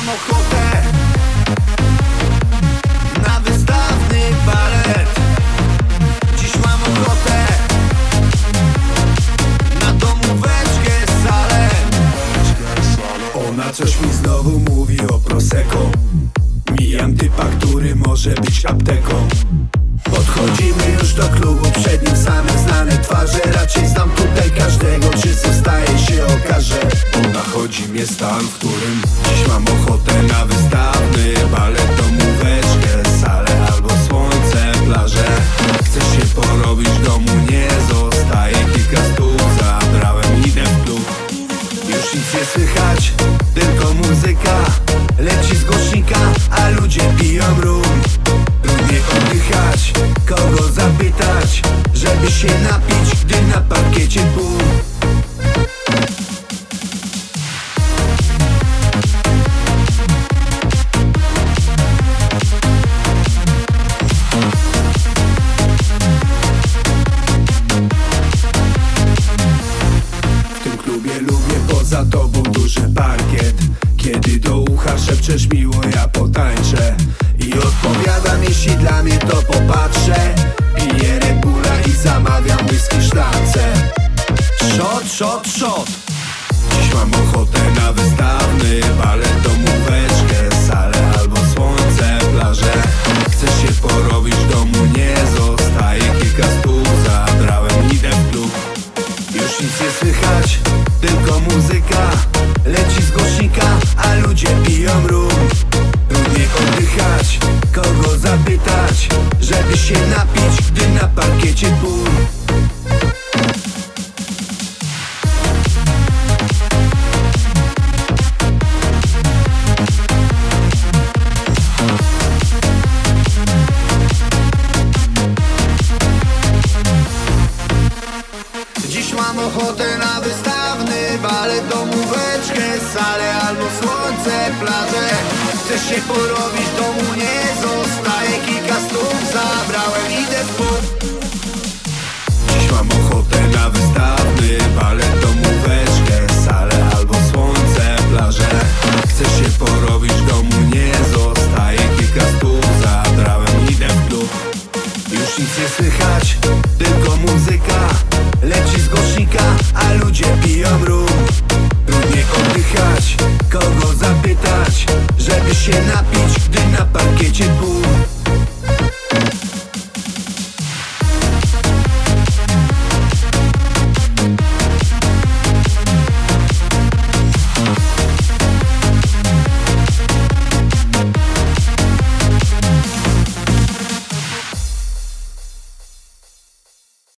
mam ochotę Na wystawny balet. Dziś mam ochotę Na domóweczkę salę. Ona coś mi znowu mówi o Prosecco. Mijam typa, który może być apteką. Podchodzimy już do klubu, przed nim same znane twarze. Raczej znam tutaj każdego, czy zostaje się okaże Ona chodzi mnie stan, w którym dziś mam ochotę na wystawny balet Domóweczkę, salę albo słońce, plażę Chcę się porobić domu, nie zostaje kilka stóp. Zabrałem, idę w klub już nic nie słychać, tylko muzyka. Leci z głośnika, a ludzie piją rum. Trudniej oddychać, kogo zapytać Żeby się napić, gdy na parkiecie boom ucha szepczesz miło ja potańczę. I odpowiadam jeśli dla mnie to popatrzę. Piję Red i zamawiam whisky w Shot, shot, shot. Dziś mam ochotę na wystawny balet Domóweczkę, salę albo słońce, plażę. Chcę się porobić w domu, nie zostaje kilka stóp. Zabrałem, idę w klub. Już nic nie słychać, tylko muzyka Żeby się napić, gdy na parkiecie ból. Dziś mam ochotę na wystawny balet Domóweczkę, salę albo słońce, plażę. Chcę się porobić, domu nie zostaje Kilka stóp zabrałem, idę w pub Dziś mam ochotę na wystawny balet Domóweczkę, salę albo słońce, plażę. Chcę się porobić, w domu nie zostaje Kilka stóp. Zabrałem, idę w klub. Już nic nie słychać, tylko muzyka. Leci z głośnika, a ludzie piją rum Trudniej oddychać, kogo zapytać Żeby się napić, gdy na parkiecie ból